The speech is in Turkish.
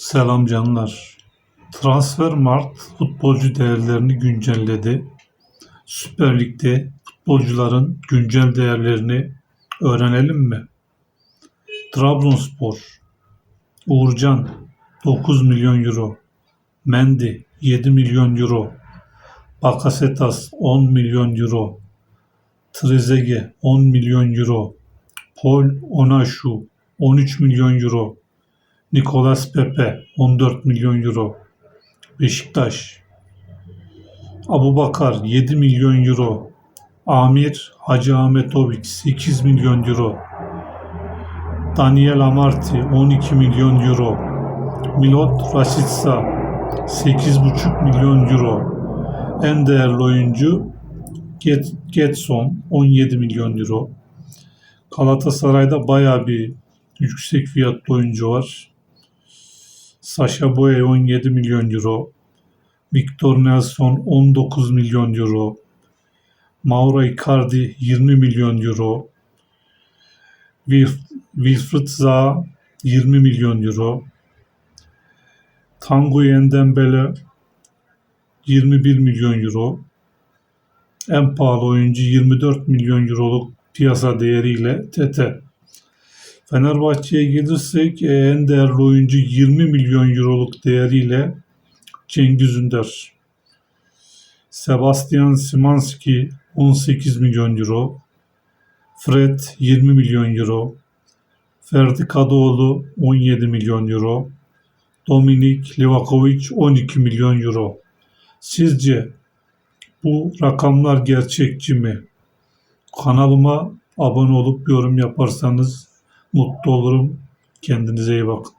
Selam canlar. Transfermarkt futbolcu değerlerini güncelledi. Süper Lig'de futbolcuların güncel değerlerini öğrenelim mi? Trabzonspor Uğurcan 9 milyon euro Mendy 7 milyon euro Bakasetas 10 milyon euro Trezeguet 10 milyon euro Paul Onaşu 13 milyon euro Nicolas Pepe 14 milyon euro. Beşiktaş. Abubakar 7 milyon euro. Amir Hacı Ahmetoviç 8 milyon euro. Daniel Amarty 12 milyon euro. Milot Rashica 8,5 milyon euro. En değerli oyuncu Get Getson 17 milyon euro. Galatasaray'da bayağı bir yüksek fiyatlı oyuncu var. Sasha Boye 17 milyon euro. Victor Nelson 19 milyon euro. Mauro Icardi 20 milyon euro. Wilf- Wilfried Zaha 20 milyon euro. Tanguy Ndembele 21 milyon euro. En pahalı oyuncu 24 milyon euroluk piyasa değeriyle Tete. Fenerbahçe'ye gelirsek e, en değerli oyuncu 20 milyon euroluk değeriyle Cengiz Ünder. Sebastian Szymanski 18 milyon euro. Fred 20 milyon euro. Ferdi Kadıoğlu 17 milyon euro. Dominik Livakovic 12 milyon euro. Sizce bu rakamlar gerçekçi mi? Kanalıma abone olup yorum yaparsanız mutlu olurum. Kendinize iyi bakın.